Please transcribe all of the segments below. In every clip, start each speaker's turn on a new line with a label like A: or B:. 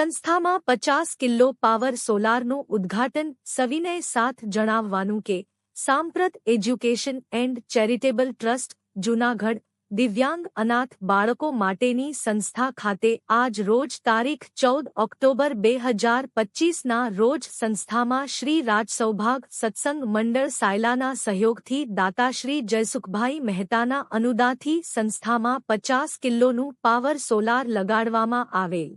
A: સંસ્થામાં પચાસ કિલ્લો પાવર સોલારનું ઉદ્ઘાટન સવિનય સાથ જણાવવાનું કે, Samprat education and charitable trust, Junagadh, દિવ્યાંગ અનાથ બાળકો માટેની સંસ્થા ખાતે આજ રોજ તારીખ ચૌદ ઓક્ટોબર બે હજાર પચ્ચીસના રોજ સંસ્થામાં શ્રી રાજસૌભાગ સત્સંગ મંડળ સાયલાના સહયોગથી દાતાશ્રી જયસુખભાઈ મહેતાના અનુદાથી સંસ્થામાં પચાસ કિલ્લોનું પાવર સોલાર લગાડવામાં આવેલ.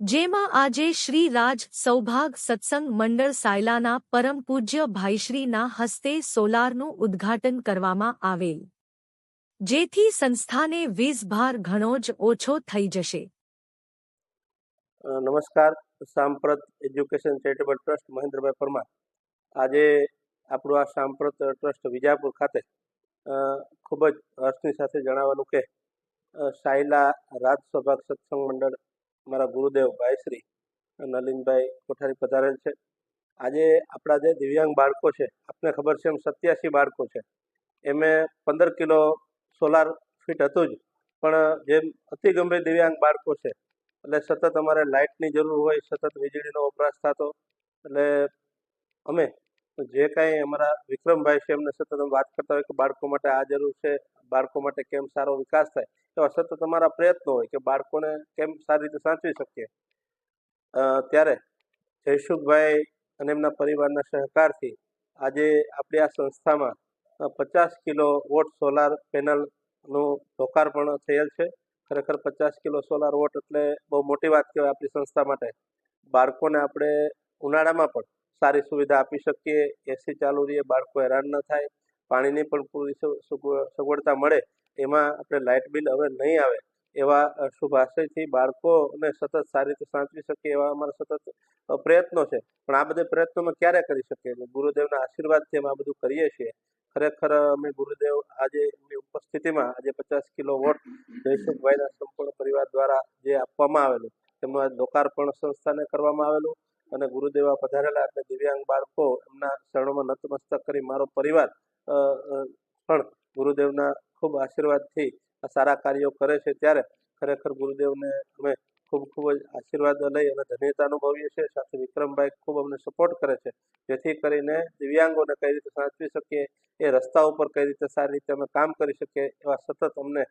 A: જેમાં આજે શ્રી રાજ સૌભાગ સત્સંગ મંડળ સાયલાના પરમ પૂજ્ય ભાઈશ્રીના હસ્તે સોલારનું ઉદ્ઘાટન કરવામાં આવેલ. જેથી સંસ્થાને વીજભાર ઘણો જ ઓછો થઈ જશે.
B: નમસ્કાર, Samprat education charitable trust Mahendrabhai Parmar. આજે આપણું આ સાંપ્રત ટ્રસ્ટ વિજાપુર ખાતે ખૂબ જ હર્ષની સાથે જણાવવાનું કે સાયલા રાજ સૌભાગ સત્સંગ મંડળ મારા ગુરુદેવ ભાઈશ્રી નલિનભાઈ કોઠારી પધારેલ છે. આજે આપણા જે દિવ્યાંગ બાળકો છે, આપને ખબર છે એમ સત્યાસી બાળકો છે. એમે પંદર કિલો સોલાર ફિટ હતું જ, પણ જેમ અતિ ગંભીર દિવ્યાંગ બાળકો છે, એટલે સતત અમારે લાઇટની જરૂર હોય, સતત વીજળીનો વપરાશ થતો, એટલે અમે જે કાંઈ અમારા વિક્રમભાઈ છે, એમને સતત વાત કરતા હોય કે બાળકો માટે આ જરૂર છે, બાળકો માટે કેમ સારો વિકાસ થાય, એવા સતત અમારા પ્રયત્નો હોય કે બાળકોને કેમ સારી રીતે સાચવી શકીએ. ત્યારે જયસુખભાઈ અને એમના પરિવારના સહકારથી આજે આપણી આ સંસ્થામાં પચાસ કિલો વોટ સોલાર પેનલનું લોકાર્પણ થયેલ છે. ખરેખર પચાસ કિલો સોલાર વોટ એટલે બહુ મોટી વાત કહેવાય આપણી સંસ્થા માટે. બાળકોને આપણે ઉનાળામાં પણ સારી સુવિધા આપી શકીએ. એસી ચાલુ રહીએ, બાળકો હેરાન ન થાય, પાણીની પણ પૂરી સગવડતા મળે, એમાં આપણે લાઇટ બિલ હવે નહીં આવે. એવા શુભ આશયથી બાળકોને સતત સારી રીતે સાચવી શકીએ એવા અમારા સતત પ્રયત્નો છે. પણ આ બધા પ્રયત્નો અમે ક્યારે કરી શકીએ ગુરુદેવના આશીર્વાદથી અમે આ બધું કરીએ છીએ. ખરેખર અમે ગુરુદેવ આજે એમની ઉપસ્થિતિમાં, આજે પચાસ કિલો વોટ જયસુખભાઈના સંપૂર્ણ પરિવાર દ્વારા જે આપવામાં આવેલું, તેમનું આજે લોકાર્પણ સંસ્થાને કરવામાં આવેલું. અને ગુરુદેવા પધારેલા એટલે દિવ્યાંગ બાળકો એમના શરણોમાં નતમસ્તક કરી મારો પરિવાર પણ ગુરુદેવના ખૂબ આશીર્વાદથી આ સારા કાર્યો કરે છે ત્યારે ખરેખર ગુરુદેવને અમે ખૂબ ખૂબ જ આશીર્વાદ લઈ અને ધન્યતા અનુભવીએ છીએ. સાથે વિક્રમભાઈ ખૂબ અમને સપોર્ટ કરે છે. જેથી કરીને દિવ્યાંગોને કઈ રીતે સાચવી શકીએ, એ રસ્તા ઉપર કઈ રીતે સારી રીતે અમે કામ કરી શકીએ એવા સતત અમને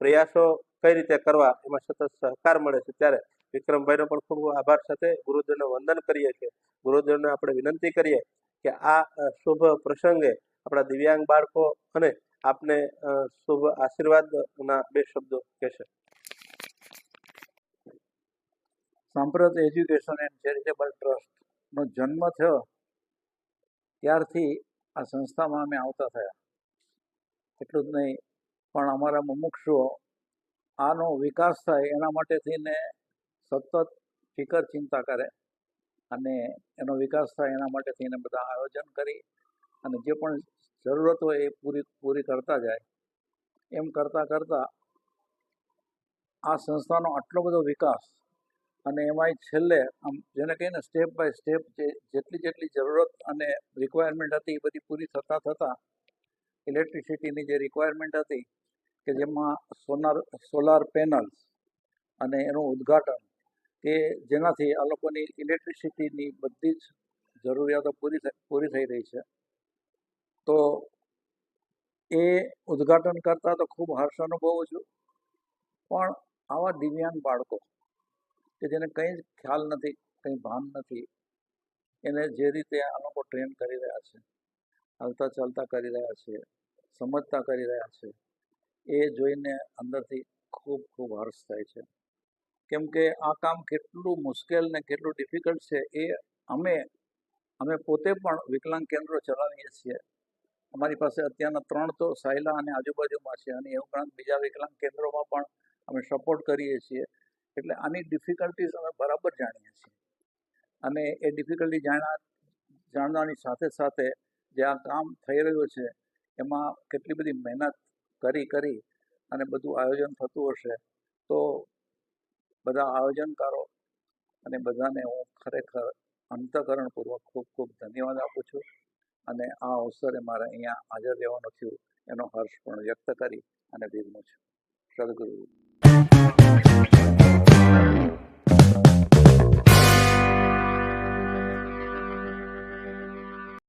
B: પ્રયાસો કઈ રીતે કરવા એમાં સતત સહકાર મળે છે ત્યારે વિક્રમભાઈનો પણ ખૂબ આભાર સાથે ગુરુદેવને વંદન કરીએ છીએ. ગુરુદેવને આપણે વિનંતી કરીએ કે આ શુભ પ્રસંગે આપણા દિવ્યાંગ બાળકો અને આપને શુભ આશીર્વાદના બે શબ્દો કહેશે.
C: સાંપ્રત એજ્યુકેશન એન્ડ ચેરિટેબલ ટ્રસ્ટનો જન્મ થયો ત્યારથી આ સંસ્થામાં અમે આવતા થયા. એટલું જ નહીં, પણ અમારા મુમુક્ષુઓ આનો વિકાસ થાય એના માટે થઈને સતત ફિકર ચિંતા કરે અને એનો વિકાસ થાય એના માટે થઈને બધા આયોજન કરી અને જે પણ જરૂરત હોય એ પૂરી પૂરી કરતા જાય. એમ કરતાં કરતાં આ સંસ્થાનો આટલો બધો વિકાસ અને એમાંય છેલ્લે આમ જેને કહીએ ને સ્ટેપ બાય સ્ટેપ જે જેટલી જેટલી જરૂરત અને રિક્વાયરમેન્ટ હતી એ બધી પૂરી થતાં થતાં ઇલેક્ટ્રિસિટીની જે રિક્વાયરમેન્ટ હતી કે જેમાં સોનાર, સોલાર પેનલ્સ અને એનું ઉદ્ઘાટન કે જેનાથી આ લોકોની ઇલેક્ટ્રિસિટીની બધી જ જરૂરિયાતો પૂરી પૂરી થઈ રહી છે. તો એ ઉદ્ઘાટન કરતાં તો ખૂબ હર્ષ અનુભવું છું. પણ આવા દિવ્યાંગ બાળકો કે જેને કંઈ જ ખ્યાલ નથી, કંઈ ભાન નથી, એને જે રીતે આ લોકો ટ્રેન કરી રહ્યા છે, હાલતા ચાલતા કરી રહ્યા છે, સમજતા કરી રહ્યા છે એ જોઈને અંદરથી ખૂબ ખૂબ હર્ષ થાય છે. કેમ કે આ કામ કેટલું મુશ્કેલ ને કેટલું ડિફિકલ્ટ છે એ અમે અમે પોતે પણ વિકલાંગ કેન્દ્રો ચલાવીએ છીએ. અમારી પાસે અત્યારના ત્રણ તો સાયલા અને આજુબાજુમાં છે અને એ ઉપરાંત બીજા વિકલાંગ કેન્દ્રોમાં પણ અમે સપોર્ટ કરીએ છીએ. એટલે આની ડિફિકલ્ટીઝ અમે બરાબર જાણીએ છીએ. અને એ ડિફિકલ્ટી જાણવા જાણવાની સાથે સાથે જે આ કામ થઈ રહ્યું છે, એમાં કેટલી બધી મહેનત કરી કરી અને બધું આયોજન થતું હશે, તો બધા આયોજનકારો અને બધાને હું ખરેખર અંતઃકરણપૂર્વક ખૂબ ખૂબ ધન્યવાદ આપું છું અને આ અવસરે મારે અહીંયા હાજર રહેવાનું થયું એનો હર્ષ પણ વ્યક્ત કરી અને વિરમું છું. સદગુરુ.